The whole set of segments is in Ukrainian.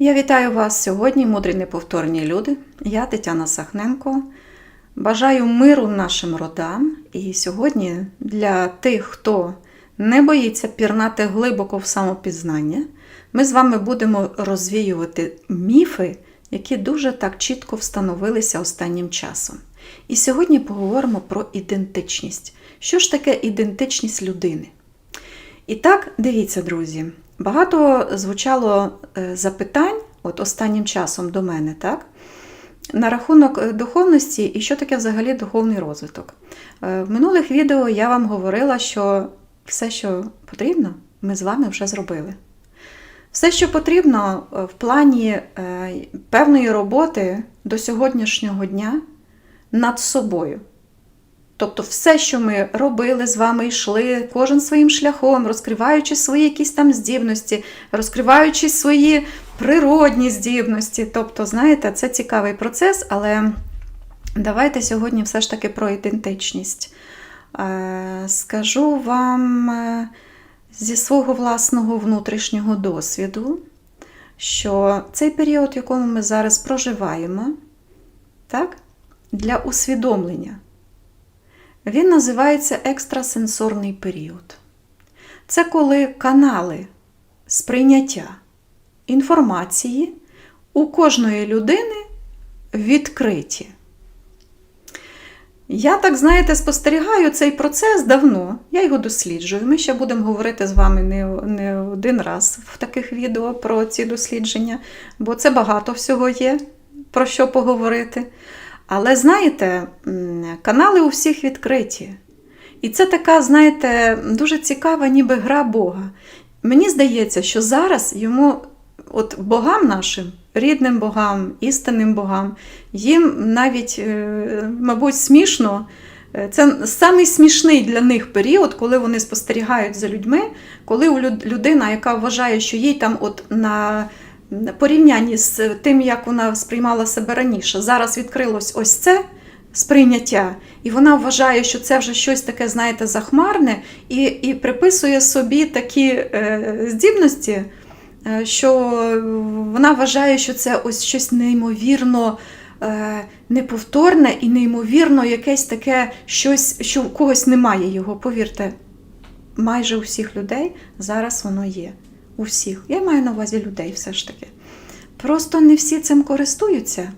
Я вітаю вас сьогодні, мудрі неповторні люди. Я Тетяна Сахненко. Бажаю миру нашим родам. І сьогодні для тих, хто не боїться пірнати глибоко в самопізнання, ми з вами будемо розвіювати міфи, які дуже так чітко встановилися останнім часом. І сьогодні поговоримо про ідентичність. Що ж таке ідентичність людини? І так, дивіться, друзі, багато звучало е, запитань от останнім часом до мене, так? На рахунок е, духовності і що таке взагалі духовний розвиток. Е, В минулих відео я вам говорила, що все, що потрібно, ми з вами вже зробили. Все, що потрібно в плані певної роботи до сьогоднішнього дня над собою. Тобто, все, що ми робили з вами, йшли, кожен своїм шляхом, розкриваючи свої якісь там здібності, розкриваючи свої природні здібності. Тобто, знаєте, це цікавий процес, але давайте сьогодні все ж таки про ідентичність. Е, Скажу вам е, зі свого власного внутрішнього досвіду, що цей період, в якому ми зараз проживаємо, так, для усвідомлення. Він називається екстрасенсорний період. Це коли канали сприйняття інформації у кожної людини відкриті. Я так, знаєте, спостерігаю цей процес давно, я його досліджую. Ми ще будемо говорити з вами не, не один раз в таких відео про ці дослідження, бо це багато всього є, про що поговорити. Але знаєте, канали у всіх відкриті. І це така, знаєте, дуже цікава, ніби гра Бога. Мені здається, що зараз йому, от богам нашим, рідним богам, істинним богам, їм навіть, е, мабуть, смішно. Е, Це самий смішний для них період, коли вони спостерігають за людьми, коли у людина, яка вважає, що їй там от на на порівнянні з тим, як вона сприймала себе раніше, зараз відкрилось ось це сприйняття, і вона вважає, що це вже щось таке, знаєте, захмарне, і, і приписує собі такі е, здібності, е, що вона вважає, що це ось щось неймовірно. е, Неповторне і неймовірно якесь таке щось, що у когось немає його. Повірте, майже у всіх людей зараз воно є. У всіх. Я маю на увазі людей все ж таки. Просто не всі цим користуються.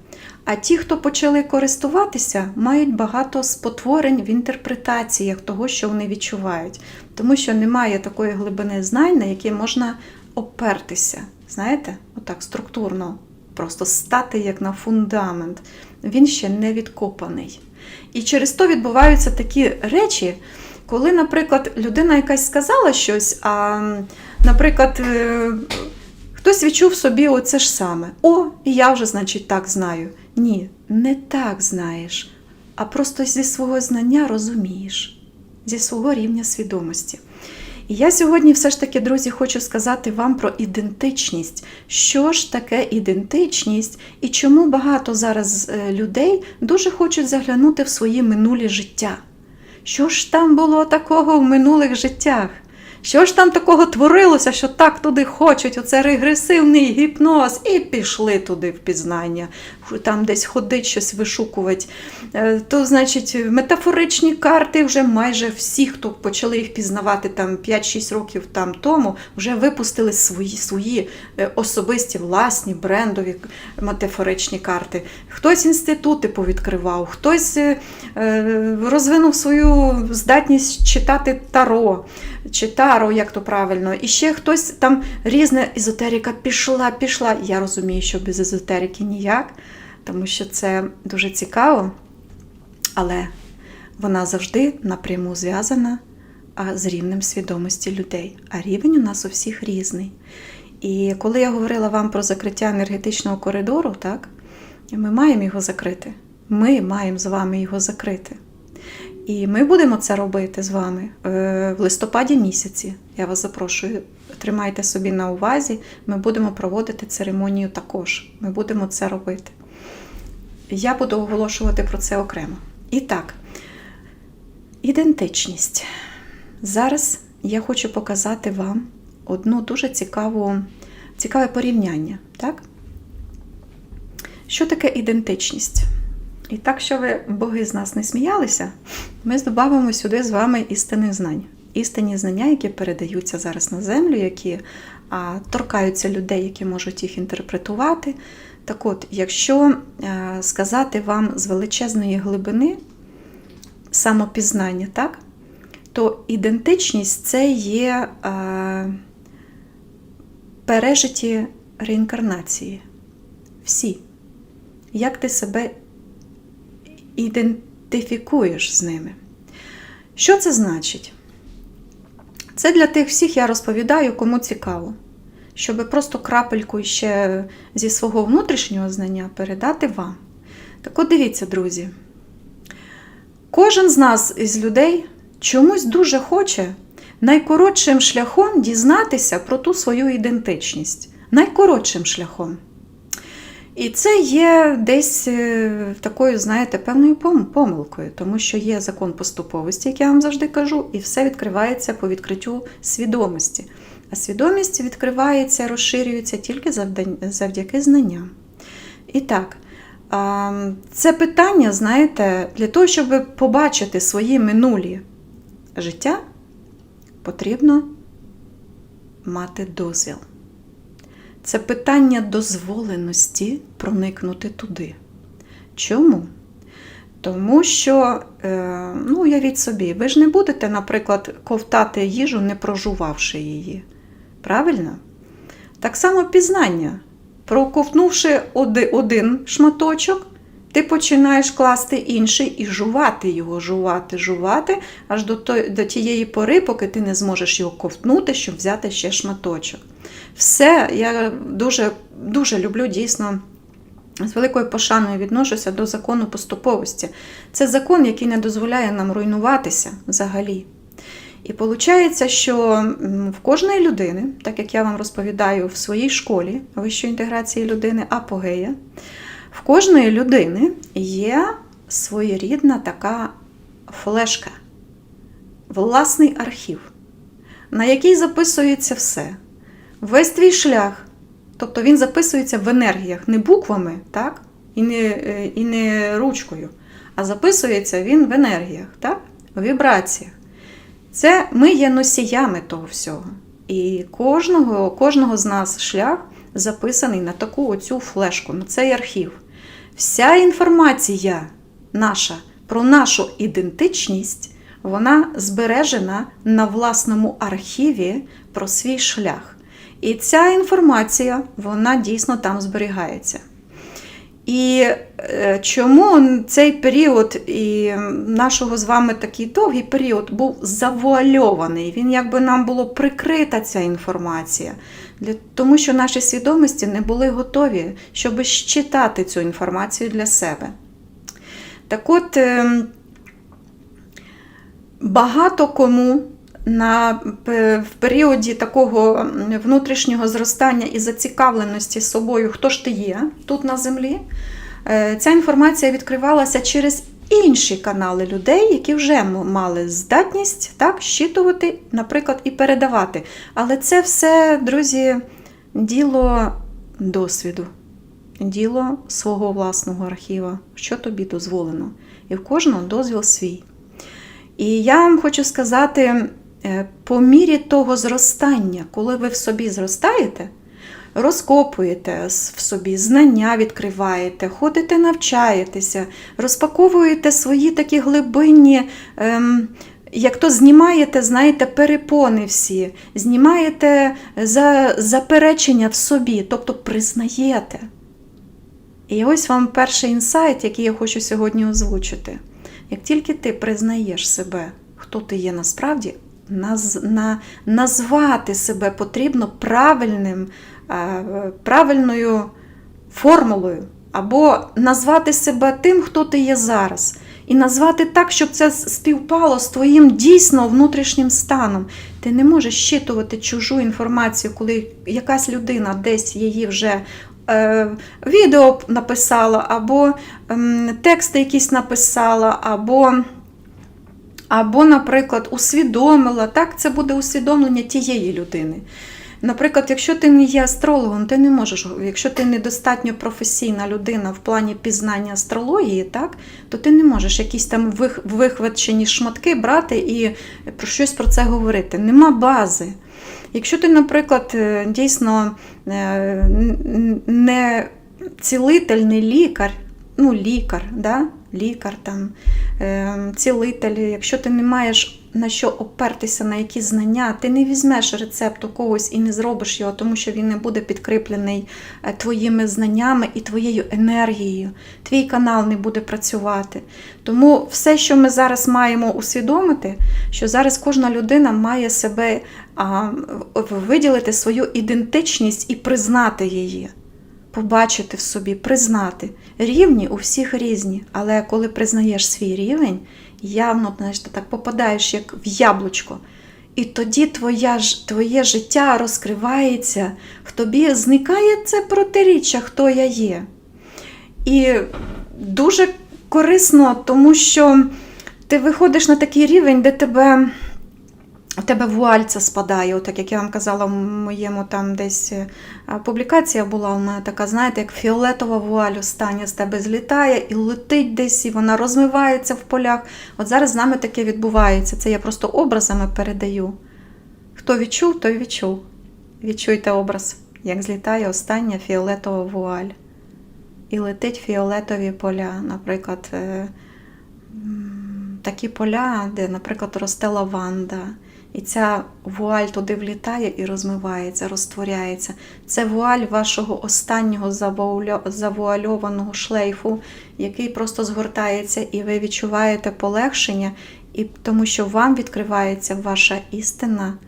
А ті, хто почали користуватися, мають багато спотворень в інтерпретаціях того, що вони відчувають. Тому що немає такої глибини знань, на які можна опертися. Знаєте, отак структурно, просто стати як на фундамент. Він ще не відкопаний. І через то відбуваються такі речі, коли, наприклад, людина якась сказала щось, а, наприклад, е, хтось відчув собі оце ж саме. О, і я вже, значить, так знаю. Ні, не так знаєш, а просто зі свого знання розумієш, зі свого рівня свідомості. І я сьогодні все ж таки, друзі, хочу сказати вам про ідентичність. Що ж таке ідентичність і чому багато зараз е, людей дуже хочуть заглянути в свої минулі життя? Що ж там було такого в минулих життях? Що ж там такого творилося, що так туди хочуть, оце регресивний гіпноз, і пішли туди в пізнання, там десь ходить щось вишукувати. Е, То, значить, метафоричні карти вже майже всі, хто почали їх пізнавати там 5-6 років там тому, вже випустили свої, свої е, особисті власні брендові метафоричні карти. Хтось інститути повідкривав, хтось е, розвинув свою здатність читати таро чи таро, як то правильно. І ще хтось там різна езотерика пішла, пішла. Я розумію, що без езотерики ніяк, тому що це дуже цікаво, але вона завжди напряму зв'язана з рівнем свідомості людей. А рівень у нас у всіх різний. І коли я говорила вам про закриття енергетичного коридору, так, ми маємо його закрити. Ми маємо з вами його закрити. І ми будемо це робити з вами е, в листопаді місяці. Я вас запрошую, тримайте собі на увазі. Ми будемо проводити церемонію також. Ми будемо це робити. Я буду оголошувати про це окремо. І так, ідентичність. Зараз я хочу показати вам одну дуже цікаву цікаве порівняння. Так? Що таке ідентичність? І так, що ви боги з нас не сміялися, ми додамо сюди з вами істинних знань. Істинні знання, які передаються зараз на землю, які а, торкаються людей, які можуть їх інтерпретувати. Так от, якщо е, сказати вам з величезної глибини самопізнання, так, то ідентичність це є е, пережиті реінкарнації. Всі. Як ти себе ідентифікуєш з ними? Що це значить? Це для тих всіх я розповідаю, кому цікаво, щоб просто крапельку ще зі свого внутрішнього знання передати вам. Так от дивіться, друзі. Кожен з нас із людей чомусь дуже хоче найкоротшим шляхом дізнатися про ту свою ідентичність. Найкоротшим шляхом. І це є десь е, такою, знаєте, певною помилкою, тому що є закон поступовості, як я вам завжди кажу, і все відкривається по відкриттю свідомості. А свідомість відкривається, розширюється тільки завдяки знанням. І так, це питання, знаєте, для того, щоб побачити свої минулі життя, потрібно мати дозвіл. Це питання дозволеності проникнути туди. Чому? Тому що, е, ну, уявіть собі, ви ж не будете, наприклад, ковтати їжу, не прожувавши її. Правильно? Так само пізнання. Проковтнувши один шматочок, ти починаєш класти інший і жувати його, жувати, жувати, аж до, до тієї пори, поки ти не зможеш його ковтнути, щоб взяти ще шматочок. Все, я дуже, дуже люблю дійсно. З великою пошаною відношуся до закону поступовості. Це закон, який не дозволяє нам руйнуватися взагалі. І виходить, що в кожної людини, так як я вам розповідаю в своїй школі вищої інтеграції людини Апогея, в кожної людини є своєрідна така флешка, власний архів, на який записується все. Весь твій шлях. Тобто він записується в енергіях, не буквами, так? І не, е, і не ручкою, а записується він в енергіях, так? в вібраціях. Це ми є носіями того всього. І кожного, кожного з нас шлях записаний на таку оцю флешку, на цей архів. Вся інформація наша про нашу ідентичність, вона збережена на власному архіві про свій шлях. І ця інформація, вона дійсно там зберігається. І е, чому цей період і нашого з вами такий довгий період був завуальований? Він якби нам було прикрита ця інформація, тому що наші свідомості не були готові, щоб щитати цю інформацію для себе. Так от, е, багато кому на, в періоді такого внутрішнього зростання і зацікавленості собою, хто ж ти є тут на землі, е, ця інформація відкривалася через інші канали людей, які вже мали здатність так, щитувати, наприклад, і передавати. Але це все, друзі, діло досвіду, діло свого власного архіва, що тобі дозволено. І в кожного дозвіл свій. І я вам хочу сказати, по мірі того зростання, коли ви в собі зростаєте, розкопуєте в собі знання, відкриваєте, ходите, навчаєтеся, розпаковуєте свої такі глибинні, ем, як то знімаєте, знаєте, перепони всі, знімаєте за, заперечення в собі, тобто признаєте. І ось вам перший інсайт, який я хочу сьогодні озвучити. Як тільки ти признаєш себе, хто ти є насправді, наз, на, назвати себе потрібно правильним, е, правильною формулою, або назвати себе тим, хто ти є зараз. І назвати так, щоб це співпало з твоїм дійсно внутрішнім станом. Ти не можеш щитувати чужу інформацію, коли якась людина десь її вже е, відео написала, або е, тексти якісь написала, або або, наприклад, усвідомила, так, це буде усвідомлення тієї людини. Наприклад, якщо ти не є астрологом, ти не можеш, якщо ти недостатньо професійна людина в плані пізнання астрології, так, то ти не можеш якісь там вих- вихвачені шматки брати і про щось про це говорити. Нема бази. Якщо ти, наприклад, е, дійсно е, не цілитель, не лікар, ну, лікар, да? Лікар там, е, цілитель, якщо ти не маєш на що опертися, на які знання, ти не візьмеш рецепт у когось і не зробиш його, тому що він не буде підкріплений е, твоїми знаннями і твоєю енергією. Твій канал не буде працювати. Тому все, що ми зараз маємо усвідомити, що зараз кожна людина має себе виділити свою ідентичність і признати її. Побачити в собі, признати. Рівні у всіх різні, але коли признаєш свій рівень, явно знаєш, ти так попадаєш як в яблучко. І тоді твоя, твоє життя розкривається, в тобі зникає це протиріччя, хто я є. І дуже корисно, тому що ти виходиш на такий рівень, де тебе, у тебе вуаль спадає. Отак, як я вам казала, в моєму там десь е, публікація була у мене така, знаєте, як фіолетова вуаль остання з тебе злітає і летить десь, і вона розмивається в полях. От зараз з нами таке відбувається. Це я просто образами передаю. Хто відчув, той відчув. Відчуйте образ, як злітає остання фіолетова вуаль. І летить фіолетові поля, наприклад, е, такі поля, де, наприклад, росте лаванда. І ця вуаль туди влітає і розмивається, розтворяється. Це вуаль вашого останнього завуальованого шлейфу, який просто згортається, і ви відчуваєте полегшення, і тому що вам відкривається ваша істина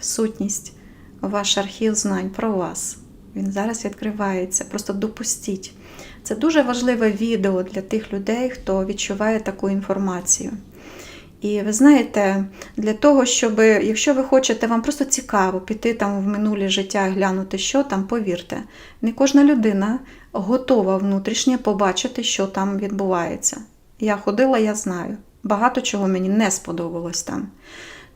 сутність, ваш архів знань про вас. Він зараз відкривається. Просто допустіть. Це дуже важливе відео для тих людей, хто відчуває таку інформацію. І ви знаєте, для того, щоб, якщо ви хочете, вам просто цікаво піти там в минуле життя, і глянути, що там, повірте, не кожна людина готова внутрішньо побачити, що там відбувається. Я ходила, я знаю. Багато чого мені не сподобалось там.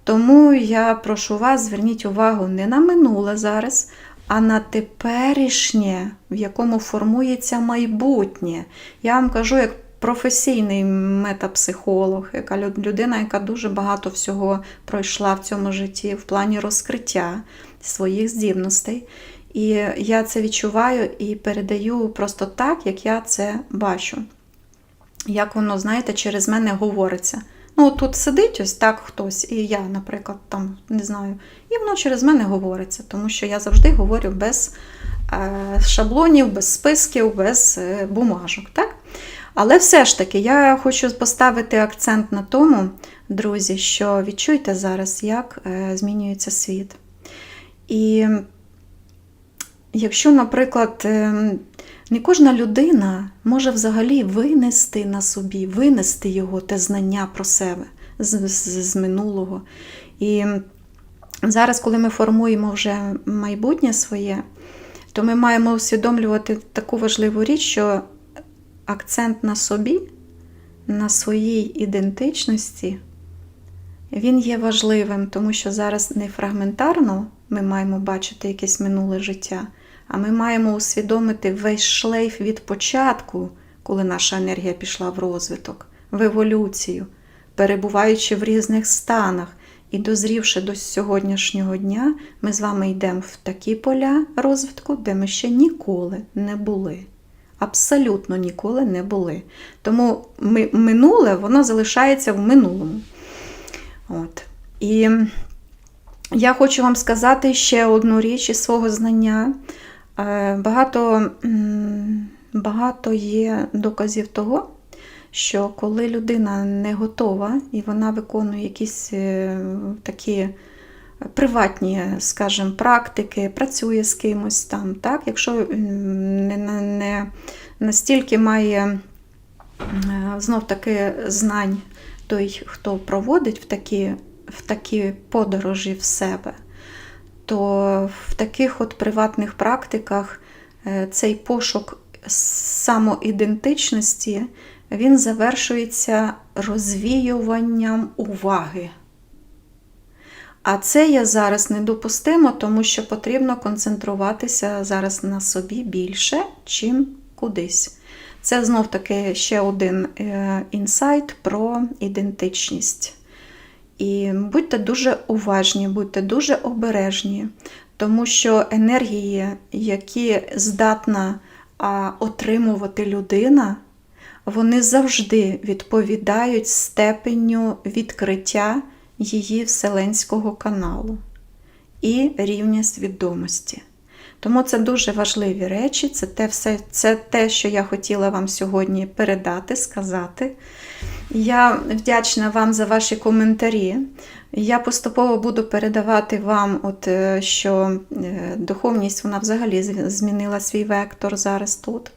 Тому я прошу вас, зверніть увагу не на минуле зараз, а на теперішнє, в якому формується майбутнє. Я вам кажу, як професійний метапсихолог, яка людина, яка дуже багато всього пройшла в цьому житті в плані розкриття своїх здібностей. І я це відчуваю і передаю просто так, як я це бачу. Як воно, знаєте, через мене говориться. Ну, тут сидить ось так хтось, і я, наприклад, там не знаю, і воно через мене говориться, тому що я завжди говорю без е, шаблонів, без списків, без е, бумажок. Так? Але все ж таки, я хочу поставити акцент на тому, друзі, що відчуйте зараз, як е, змінюється світ. І якщо, наприклад, ем, не кожна людина може взагалі винести на собі, винести його те знання про себе з, з, з минулого. І зараз, коли ми формуємо вже майбутнє своє, то ми маємо усвідомлювати таку важливу річ, що акцент на собі, на своїй ідентичності, він є важливим, тому що зараз не фрагментарно ми маємо бачити якесь минуле життя, а ми маємо усвідомити весь шлейф від початку, коли наша енергія пішла в розвиток, в еволюцію, перебуваючи в різних станах. І дозрівши до сьогоднішнього дня, ми з вами йдемо в такі поля розвитку, де ми ще ніколи не були. Абсолютно ніколи не були. Тому ми, минуле воно залишається в минулому. От. І я хочу вам сказати ще одну річ із свого знання. Е, Багато, багато є доказів того, що коли людина не готова і вона виконує якісь е, такі приватні, скажімо, практики, працює з кимось там, так? якщо не, не, настільки має е, знов таки знань той, хто проводить в такі, в такі подорожі в себе, то в таких от приватних практиках е, цей пошук самоідентичності він завершується розвіюванням уваги. А це є зараз недопустимо, тому що потрібно концентруватися зараз на собі більше, чим кудись. Це знов таки ще один е, інсайт про ідентичність. І будьте дуже уважні, будьте дуже обережні, тому що енергії, які здатна отримувати людина, вони завжди відповідають степеню відкриття її вселенського каналу і рівня свідомості. Тому це дуже важливі речі, це те, все, це те, що я хотіла вам сьогодні передати, сказати. Я вдячна вам за ваші коментарі. Я поступово буду передавати вам, от, е, що е, духовність вона взагалі змінила свій вектор зараз тут.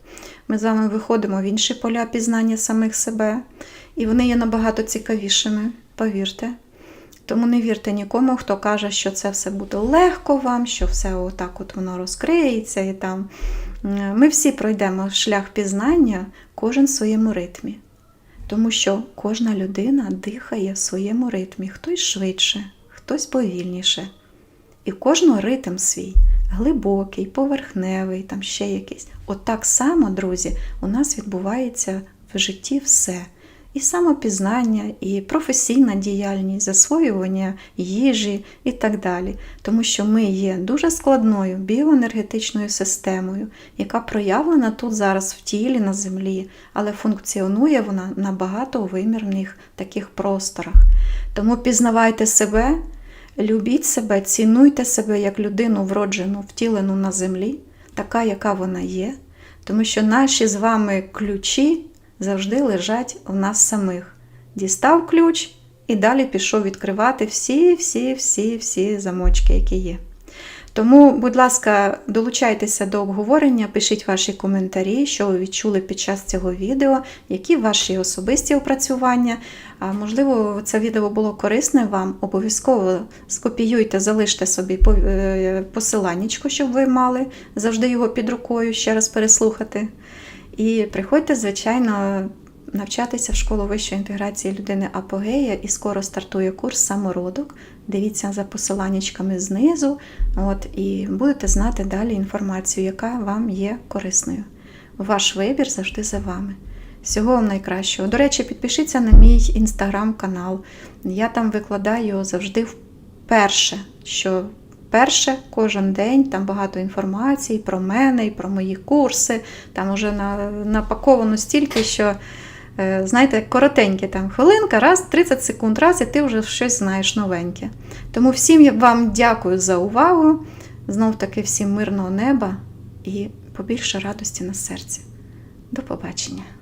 Ми з вами виходимо в інші поля пізнання самих себе, і вони є набагато цікавішими, повірте. Тому не вірте нікому, хто каже, що це все буде легко вам, що все отак от воно розкриється і там. Ми всі пройдемо шлях пізнання, кожен в своєму ритмі. Тому що кожна людина дихає в своєму ритмі, хтось швидше, хтось повільніше. І кожного ритм свій глибокий, поверхневий, там ще якийсь. От так само, друзі, у нас відбувається в житті все. І самопізнання, і професійна діяльність, засвоювання їжі і так далі. Тому що ми є дуже складною біоенергетичною системою, яка проявлена тут зараз в тілі на землі, але функціонує вона на багатовимірних таких просторах. Тому пізнавайте себе, любіть себе, цінуйте себе як людину вроджену, втілену на землі, така, яка вона є, тому що наші з вами ключі завжди лежать у нас самих. Дістав ключ і далі пішов відкривати всі, всі, всі, всі замочки, які є. Тому, будь ласка, долучайтеся до обговорення, пишіть ваші коментарі, що ви відчули під час цього відео, які ваші особисті опрацювання. Можливо, це відео було корисне вам. Обов'язково скопіюйте, залиште собі е, посиланнячко, щоб ви мали завжди його під рукою, ще раз переслухати. І приходьте, звичайно, навчатися в школу вищої інтеграції людини Апогея, і скоро стартує курс самородок. Дивіться за посиланнячками знизу, от, і будете знати далі інформацію, яка вам є корисною. Ваш вибір завжди за вами. Всього вам найкращого. До речі, підпишіться на мій інстаграм-канал. Я там викладаю завжди вперше, що перше кожен день там багато інформації про мене і про мої курси. Там уже на, напаковано стільки, що, е, знаєте, коротеньке там хвилинка, раз, 30 секунд, раз, і ти вже щось знаєш новеньке. Тому всім вам дякую за увагу. Знов таки всім мирного неба і побільше радості на серці. До побачення!